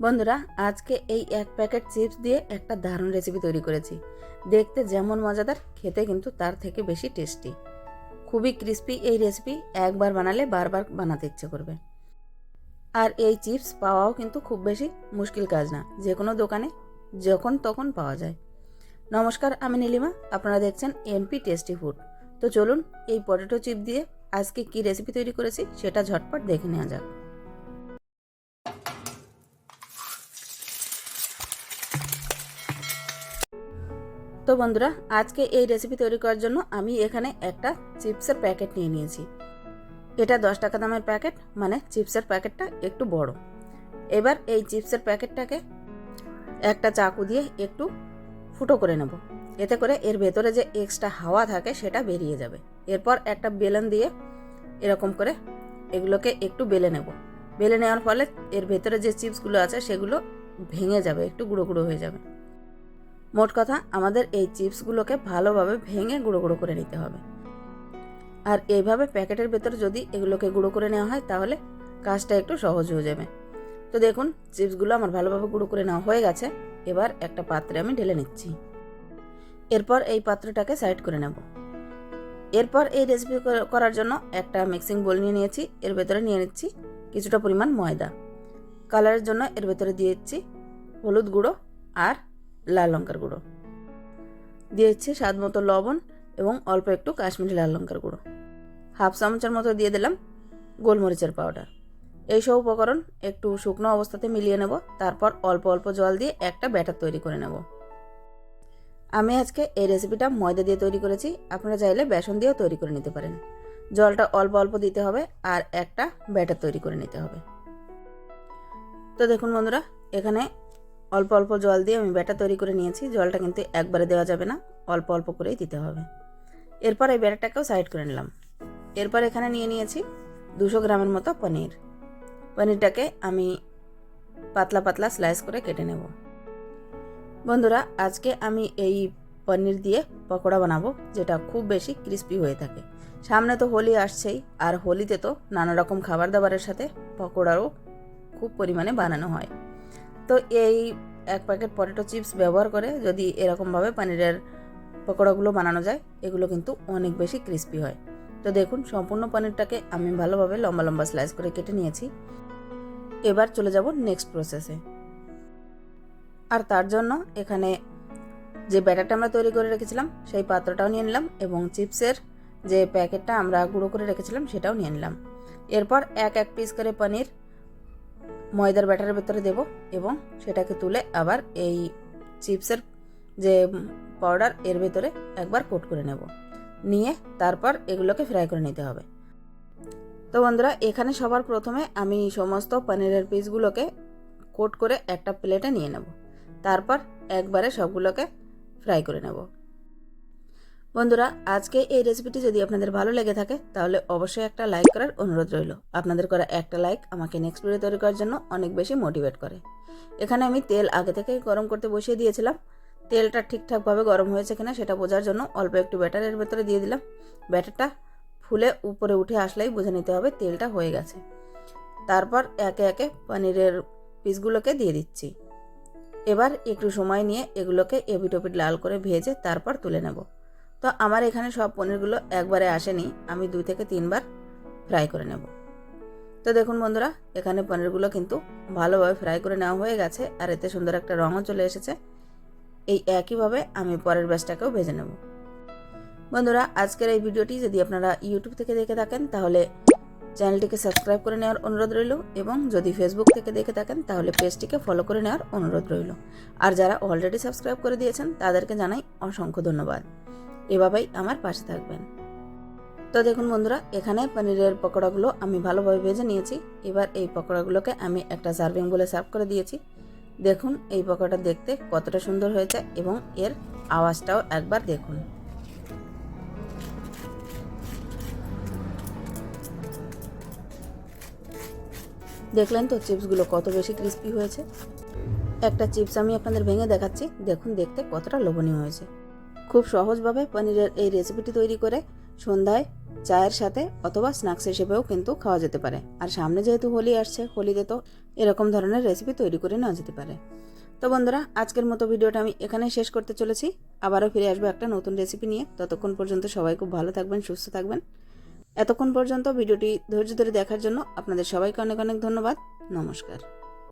বন্ধুরা, আজকে এই এক প্যাকেট চিপস দিয়ে একটা দারুণ রেসিপি তৈরি করেছি। দেখতে যেমন মজাদার, খেতে কিন্তু তার থেকে বেশি টেস্টি খুবই ক্রিস্পি এই রেসিপি একবার বানালে বারবার বানাতে ইচ্ছে করবে। আর এই চিপস পাওয়াও কিন্তু খুব বেশি মুশকিল কাজ না যে কোনো দোকানে যখন তখন পাওয়া যায়। নমস্কার, আমি নীলিমা, আপনারা দেখছেন এমপি টেস্টি ফুড তো চলুন এই পটেটো চিপ দিয়ে আজকে কি রেসিপি তৈরি করেছি সেটা ঝটপট দেখে নেওয়া যাক। তো বন্ধুরা, আজকে এই রেসিপি তৈরি করার জন্য আমি এখানে একটা চিপসের প্যাকেট নিয়ে নিয়েছি। এটা দশ টাকা দামের প্যাকেট মানে চিপসের প্যাকেটটা একটু বড়। এবার এই চিপসের প্যাকেটটাকে একটা চাকু দিয়ে একটু ফুটো করে নেব। এতে করে এর ভেতরে যে এক্সট্রা হাওয়া থাকে সেটা বেরিয়ে যাবে। এরপর একটা বেলন দিয়ে এরকম করে এগুলোকে একটু বেলে নেব। বেলে নেওয়ার ফলে এর ভেতরে যে চিপসগুলো আছে সেগুলো ভেঙে যাবে, একটু গুঁড়ো গুঁড়ো হয়ে যাবে। মোট কথা আমাদের এই চিপসগুলোকে ভালোভাবে ভেঙে গুঁড়ো গুঁড়ো করে নিতে হবে। আর এইভাবে প্যাকেটের ভেতর যদি এগুলোকে গুঁড়ো করে নেওয়া হয়, তাহলে কাজটা একটু সহজ হয়ে যাবে। তো দেখুন, চিপসগুলো আমার ভালোভাবে গুঁড়ো করে নেওয়া হয়ে গেছে। এবার একটা পাত্রে আমি ঢেলে নিচ্ছি। এরপর এই পাত্রটাকে সাইড করে নেব। এরপর এই রেসিপি করার জন্য একটা মিক্সিং বোল নিয়ে নিয়েছি। এর ভেতরে নিয়ে নিচ্ছি কিছুটা পরিমাণ ময়দা। কালারের জন্য এর ভেতরে দিয়েছি হলুদ গুঁড়ো আর লাল লঙ্কার গুঁড়ো। দিয়েছি স্বাদ মতো লবণ এবং অল্প একটু কাশ্মীরি লাল লঙ্কার গুঁড়ো। হাফ চামচের মতো দিয়ে দিলাম গোলমরিচের পাউডার। এইসব উপকরণ একটু শুকনো অবস্থাতে মিলিয়ে নেব, তারপর অল্প অল্প জল দিয়ে একটা ব্যাটার তৈরি করে নেব। আমি আজকে এই রেসিপিটা ময়দা দিয়ে তৈরি করেছি, আপনারা চাইলে বেসন দিয়েও তৈরি করে নিতে পারেন। জলটা অল্প অল্প দিতে হবে আর একটা ব্যাটার তৈরি করে নিতে হবে। তো দেখুন বন্ধুরা, এখানে অল্প অল্প জল দিয়ে আমি ব্যাটার তৈরি করে নিয়েছি। জলটা কিন্তু একবারে দেওয়া যাবে না। অল্প অল্প করেই দিতে হবে। এরপর এই ব্যাটারটাকেও সাইড করে নিলাম। এরপর এখানে নিয়ে নিয়েছি দুশো গ্রামের মতো পনির। পনিরটাকে আমি পাতলা পাতলা স্লাইস করে কেটে নেব। বন্ধুরা, আজকে আমি এই পনির দিয়ে পকোড়া বানাবো, যেটা খুব বেশি ক্রিস্পি হয়ে থাকে। সামনে তো হোলি আসছেই, আর হোলিতে তো নানা রকম খাবার দাবারের সাথে পকোড়ারও খুব পরিমাণে বানানো হয়। তো এই এক প্যাকেট পটেটো চিপস ব্যবহার করে যদি এরকমভাবে পনিরের পকোড়াগুলো বানানো যায়, এগুলো কিন্তু অনেক বেশি ক্রিস্পি হয়। তো দেখুন, সম্পূর্ণ পনিরটাকে আমি ভালোভাবে লম্বা লম্বা স্লাইস করে কেটে নিয়েছি। এবার চলে যাব নেক্সট প্রসেসে আর তার জন্য এখানে যে ব্যাটারটা আমরা তৈরি করে রেখেছিলাম, সেই পাত্রটাও নিয়ে নিলাম এবং চিপসের যে প্যাকেটটা আমরা গুঁড়ো করে রেখেছিলাম, সেটাও নিয়ে নিলাম। এরপর এক এক পিস করে পনির ময়দার ব্যাটারের ভেতরে দেব এবং সেটাকে তুলে আবার এই চিপসের যে পাউডার, এর ভেতরে একবার কোট করে নেব। নিয়ে তারপর এগুলোকে ফ্রাই করে নিতে হবে। তো বন্ধুরা, এখানে সবার প্রথমে আমি সমস্ত পনিরের পিসগুলোকে কোট করে একটা প্লেটে নিয়ে নেব। তারপর একবারে সবগুলোকে ফ্রাই করে নেব। বন্ধুরা, আজকে এই রেসিপিটি যদি আপনাদের ভালো লেগে থাকে, তাহলে অবশ্যই একটা লাইক করার অনুরোধ রইল। আপনাদের করা একটা লাইক আমাকে নেক্সট ভিডিও তৈরি করার জন্য অনেক বেশি মোটিভেট করে। এখানে আমি তেল আগে থেকে গরম করতে বসিয়ে দিয়েছিলাম। তেলটা ঠিকঠাকভাবে গরম হয়েছে কিনা সেটা বোঝার জন্য অল্প একটু ব্যাটারের ভেতরে দিয়ে দিলাম। ব্যাটারটা ফুলে উপরে উঠে আসলেই বুঝে নিতে হবে তেলটা হয়ে গেছে। তারপর একে একে পনিরের পিসগুলোকে দিয়ে দিচ্ছি। এবার একটু সময় নিয়ে এগুলোকে এপিট লাল করে ভেজে তারপর তুলে নেব। তো আমার এখানে সব পনিরগুলো একবারে আসেনি, আমি দুই থেকে তিনবার ফ্রাই করে নেব। তো দেখুন বন্ধুরা, এখানে পনিরগুলো কিন্তু ভালোভাবে ফ্রাই করে নেওয়া হয়ে গেছে, আর এতে সুন্দর একটা রঙও চলে এসেছে। এই একইভাবে আমি পরের ব্যাচটাকেও ভেজে নেব। বন্ধুরা, আজকের এই ভিডিওটি যদি আপনারা ইউটিউব থেকে দেখে থাকেন, তাহলে চ্যানেলটিকে সাবস্ক্রাইব করে নেওয়ার অনুরোধ রইল, এবং যদি ফেসবুক থেকে দেখে থাকেন, তাহলে পেজটিকে ফলো করে নেওয়ার অনুরোধ রইল। আর যারা অলরেডি সাবস্ক্রাইব করে দিয়েছেন, তাদেরকে জানাই অসংখ্য ধন্যবাদ। এভাবেই আমার পাশে থাকবেন। তো দেখুন বন্ধুরা, এখানে পনিরের পকোড়াগুলো আমি ভালোভাবে ভেজে নিয়েছি। এবার এই পকোড়াগুলোকে আমি একটা সার্ভিং বলে সার্ভ করে দিয়েছি। দেখুন এই পকোড়াটা দেখতে কতটা সুন্দর হয়েছে এবং এর আওয়াজটাও একবার দেখুন। দেখলেন তো চিপসগুলো কত বেশি ক্রিস্পি হয়েছে? একটা চিপস আমি আপনাদের ভেঙে দেখাচ্ছি। দেখুন দেখতে কতটা লোভনীয় হয়েছে। খুব সহজভাবে পনিরের এই রেসিপিটি তৈরি করে সন্ধ্যায় চায়ের সাথে অথবা স্ন্যাক্স হিসেবেও কিন্তু খাওয়া যেতে পারে। আর সামনে যেহেতু হোলি আসছে, হোলিতে তো এরকম ধরনের রেসিপি তৈরি করে নেওয়া যেতে পারে। তো বন্ধুরা, আজকের মতো ভিডিওটা আমি এখানে শেষ করতে চলেছি। আবারও ফিরে আসব একটা নতুন রেসিপি নিয়ে। ততক্ষণ পর্যন্ত সবাই খুব ভালো থাকবেন, সুস্থ থাকবেন। এতক্ষণ পর্যন্ত ভিডিওটি ধৈর্য ধরে দেখার জন্য আপনাদের সবাইকে অনেক অনেক ধন্যবাদ। নমস্কার।